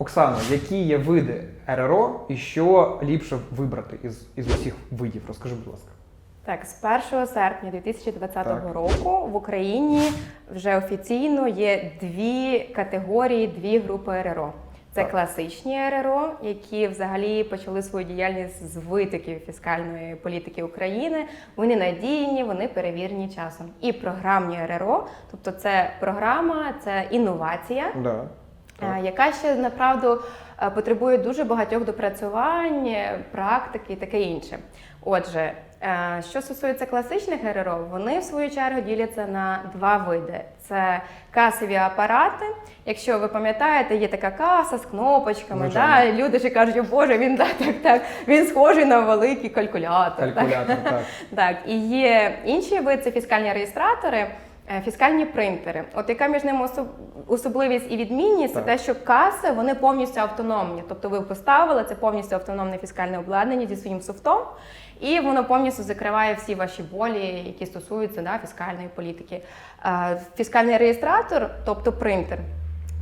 Оксано, які є види РРО і що ліпше вибрати із, із усіх видів? Розкажи, будь ласка. Так, з 1 серпня 2020 Так. року в Україні вже офіційно є дві категорії, дві групи РРО. Це Так. класичні РРО, які взагалі почали свою діяльність з витоків фіскальної політики України. Вони надійні, вони перевірені часом. І програмні РРО, тобто це програма, це інновація, Да. Е, яка ще направду е, потребує дуже багатьох допрацювань, е, практики і таке інше. Отже, що стосується класичних РРО, вони в свою чергу діляться на два види: це касові апарати. Якщо ви пам'ятаєте, є така каса з кнопочками. Да? Люди ж кажуть, о Боже, він так, так, так, він схожий на великий калькулятор. так? Калькулятор, так. Так, і є інший вид це фіскальні реєстратори, фіскальні принтери. От яка між ними особливість і відмінність, це те, що каси вони повністю автономні. Тобто ви поставили це повністю автономне фіскальне обладнання зі своїм софтом, і воно повністю закриває всі ваші болі, які стосуються да, фіскальної політики. Е, Фіскальний реєстратор, тобто принтер.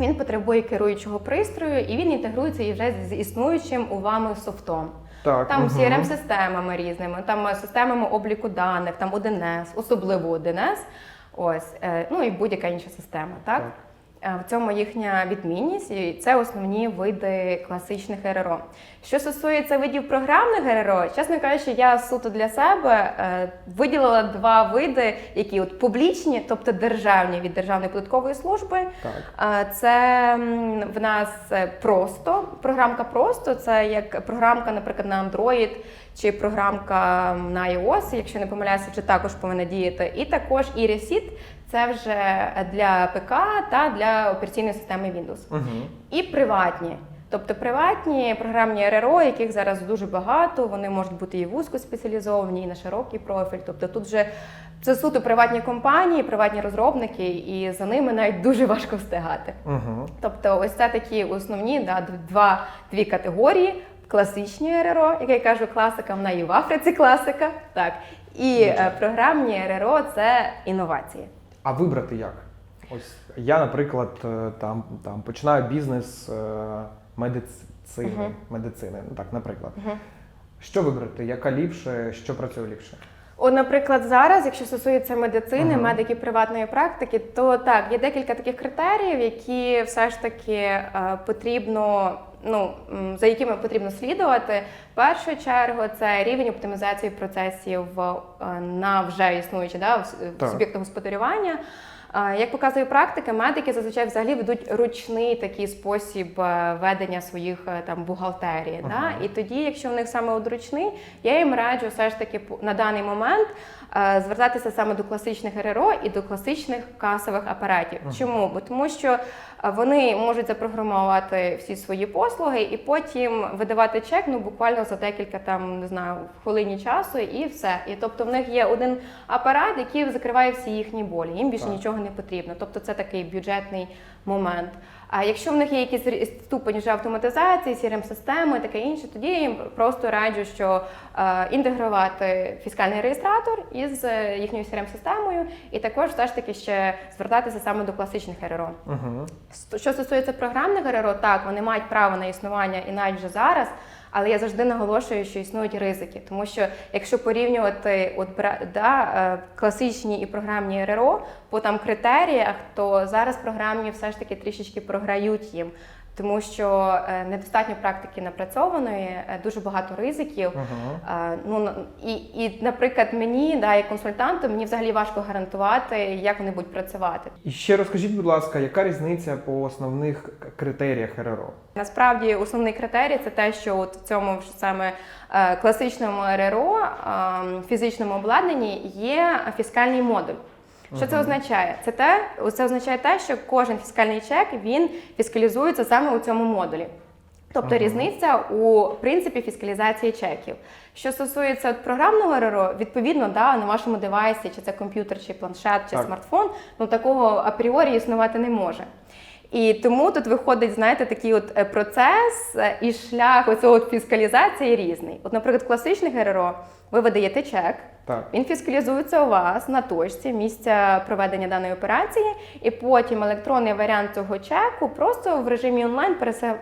Він потребує керуючого пристрою і він інтегрується і вже з існуючим у вами софтом. Так, Там мгм. CRM-системами різними, там е, системами обліку даних, там 1С, особливо 1С, ось, е, ну і будь-яка інша система. Так? Так. Е, В цьому їхня відмінність, і це основні види класичних РРО. Що стосується видів програмних РРО, чесно кажучи, я суто для себе е, виділила два види, які от публічні, тобто державні від Державної податкової служби, Так. Це в нас е, просто програмка просто. Це як програмка, наприклад, на Android чи програмка на iOS, якщо не помиляюся, чи також повинна діяти. І також і це вже для ПК та для операційної системи Windows. Угу. І приватні. Тобто приватні програмні РРО, яких зараз дуже багато, вони можуть бути і вузькоспеціалізовані, і на широкий профіль. Тобто тут вже це суто приватні компанії, приватні розробники, і за ними навіть дуже важко встигати. Угу. Тобто, ось це такі основні да, два, дві категорії: класичні РРО, як я кажу, класика, вона і в Африці класика, так, і е, програмні РРО це інновації. А вибрати як? Ось я, наприклад, е, там, там починаю бізнес е, медицини, Мгм. медицини. Ну так, наприклад. Мгм. Що вибрати? Яка ліпше, що працює ліпше? От, наприклад, зараз, якщо стосується медицини, Ага. медики приватної практики, то так, є декілька таких критеріїв, які все ж таки е, потрібно. Ну, за якими потрібно слідувати, в першу чергу це рівень оптимізації процесів е, на вже існуючі да, суб'єкти господарювання. Е, Як показує практика, медики зазвичай взагалі ведуть ручний такий спосіб е, ведення своїх там бухгалтерії. Ага. Да? І тоді, якщо в них саме от ручний, я їм раджу все ж таки на даний момент звертатися саме до класичних РРО і до класичних касових апаратів. Ага. Чому? Бо тому що е, вони можуть запрограмувати всі свої послуги і потім видавати чек ну буквально за декілька там не знаю хвилині часу, і все. І тобто в них є один апарат, який закриває всі їхні болі. Їм більше Так. нічого не потрібно. Тобто це такий бюджетний момент. А якщо в них є якийсь ступень вже автоматизації, crm системи таке інше, тоді я їм просто раджу, що е, інтегрувати фіскальний реєстратор із е, їхньою crm системою і також все ж таки ще звертатися саме до класичних РРО. Угу. Що стосується програмних РРО, так вони мають право на існування і навіть вже зараз. Але я завжди наголошую, що існують ризики, тому що якщо порівнювати от да, е, класичні і програмні РРО по там критеріях, то зараз програмні все ж таки трішечки програють їм, тому що е, недостатньо практики напрацьованої, е, дуже багато ризиків. Е, Ну і, і, наприклад, мені, да, як консультанту, мені взагалі важко гарантувати, як вони будуть працювати. І ще розкажіть, будь ласка, яка різниця по основних критеріях РРО? Насправді основний критерій це те, що от в цьому ж саме е, класичному РРО е, фізичному обладнанні є фіскальний модуль. Що це означає? Це те, це означає те, що кожен фіскальний чек він фіскалізується саме у цьому модулі. Тобто Ага. різниця у принципі фіскалізації чеків. Що стосується от програмного РРО, відповідно, да, на вашому девайсі, чи це комп'ютер, чи планшет, чи Так. смартфон, ну такого апріорі існувати не може. І тому тут виходить, знаєте, такий от е, процес е, і шлях оцього фіскалізації різний. От, наприклад, класичних РРО ви видаєте чек, Так. він фіскалізується у вас на точці місця проведення даної операції, і потім електронний варіант цього чеку просто в режимі онлайн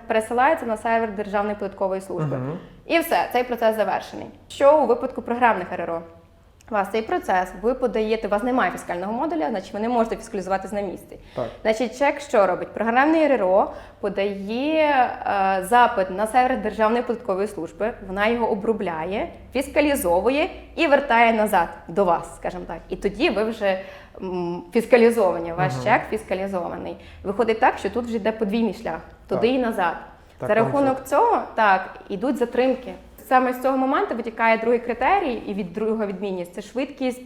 пересилається на сервер Державної податкової служби. Мгм. І все, цей процес завершений. Що у випадку програмних РРО? У вас цей процес, ви подаєте, у вас немає фіскального модуля, значить ви не можете фіскалізуватись на місці. Так. Значить, чек що робить? Програмний РРО подає е, запит на сервер Державної податкової служби, вона його обробляє, фіскалізовує і вертає назад до вас, скажімо так. І тоді ви вже м, фіскалізовані, ваш Мгм. чек фіскалізований. Виходить так, що тут вже йде подвійний шлях, туди Так. і назад. Так, За рахунок цього так ідуть затримки. Саме з цього моменту витікає другий критерій, і від друга відмінність це швидкість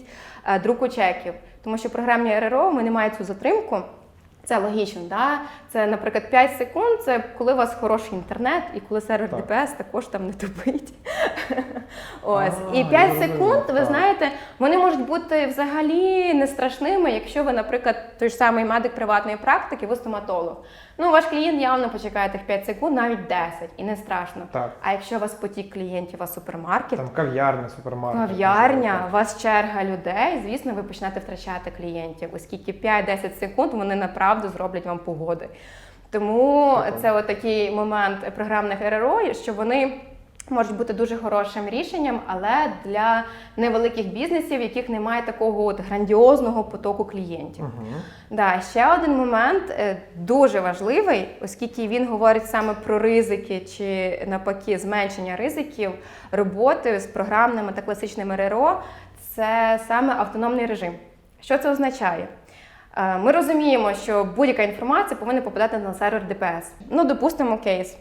е, друку чеків. Тому що програмні РРО вони не мають цю затримку. Це логічно, да? Це, наприклад, 5 секунд це коли у вас хороший інтернет і коли сервер Так. ДПС також там не тупить. Ось. А, І 5 секунд, ви так. знаєте, вони можуть бути взагалі не страшними, якщо ви, наприклад, той ж самий медик приватної практики, ви стоматолог. Ну, ваш клієнт явно почекає тих 5 секунд, навіть 10, і не страшно. Так. А якщо у вас потік клієнтів, у вас супермаркет, Там кав'ярня, супермаркет. кав'ярня, у вас черга людей, звісно, ви почнете втрачати клієнтів, оскільки 5-10 секунд вони направду зроблять вам погоди. Тому Прикольно. це такий момент програмних РРО, що вони. Можуть бути дуже хорошим рішенням, але для невеликих бізнесів, в яких немає такого от грандіозного потоку клієнтів. Угу. Да, ще один момент е, дуже важливий, оскільки він говорить саме про ризики чи навпаки зменшення ризиків роботи з програмними та класичними РРО, це саме автономний режим. Що це означає? Е, Ми розуміємо, що будь-яка інформація повинна попадати на сервер ДПС. Ну, допустимо, кейс.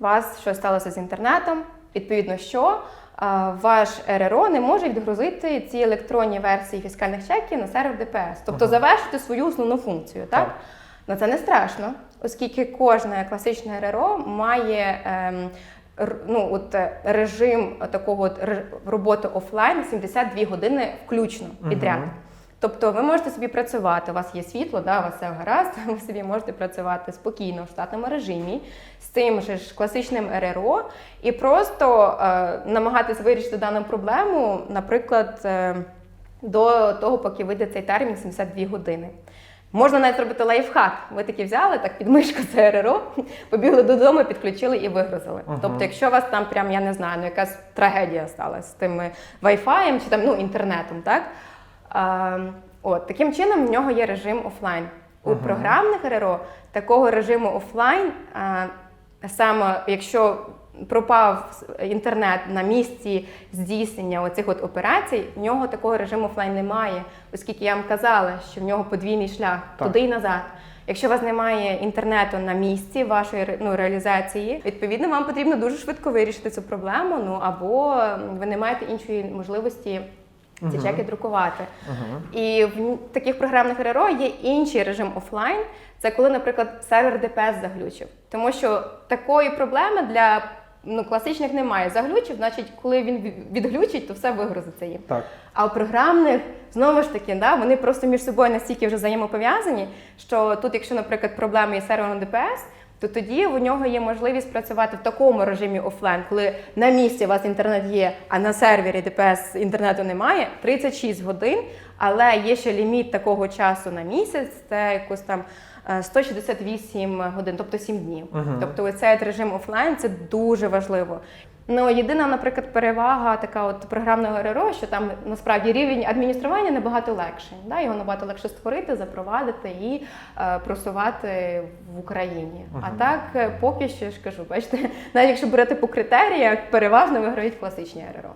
У вас щось сталося з інтернетом, відповідно, що е, ваш РРО не може відгрузити ці електронні версії фіскальних чеків на сервер ДПС, тобто Ага. завершити свою основну функцію. Так? Так. Ну це не страшно, оскільки кожне класичне РРО має ем, ну, от, е, режим такого от роботи офлайн 72 години включно підряд. Мгм. Тобто ви можете собі працювати, у вас є світло, да, у вас все гаразд, ви собі можете працювати спокійно в штатному режимі з тим же ж класичним РРО і просто е, намагатись вирішити дану проблему, наприклад, е, до того, поки вийде цей термін 72 години. Можна навіть зробити лайфхак. Ви таки взяли так під мишку це РРО, побігли додому, підключили і вигрузили. Ага. Тобто, якщо у вас там прям я не знаю, ну якась трагедія сталася з тим Wi-Fi чи там ну інтернетом, так от таким чином в нього є режим офлайн. У Ага. програмних РРО такого режиму офлайн, а, саме якщо пропав інтернет на місці здійснення оцих от операцій, в нього такого режиму офлайн немає, оскільки я вам казала, що в нього подвійний шлях Так. туди і назад. Якщо у вас немає інтернету на місці вашої ну, реалізації, відповідно вам потрібно дуже швидко вирішити цю проблему. Ну або ви не маєте іншої можливості ці Мгм. чеки друкувати. Угу. І в таких програмних РРО є інший режим офлайн. Це коли, наприклад, сервер ДПС заглючив. Тому що такої проблеми для ну, класичних немає. Заглючив, значить, коли він відглючить, то все вигрузиться їм. Так. А у програмних знову ж таки, да, вони просто між собою настільки вже взаємопов'язані, що тут, якщо, наприклад, проблеми є з сервером ДПС, то тоді у нього є можливість працювати в такому режимі офлайн, коли на місці у вас інтернет є, а на сервері ДПС інтернету немає, 36 годин, але є ще ліміт такого часу на місяць, це якось там е, 168 годин, тобто 7 днів. Мгм. Тобто цей режим офлайн це дуже важливо. Ну, єдина, наприклад, перевага така от програмного РРО, що там насправді рівень адміністрування набагато легший. Да? Його набагато легше створити, запровадити і е, просувати в Україні. А так, е, поки що я ж кажу, бачите, навіть якщо берете по критеріях, переважно виграють класичні РРО.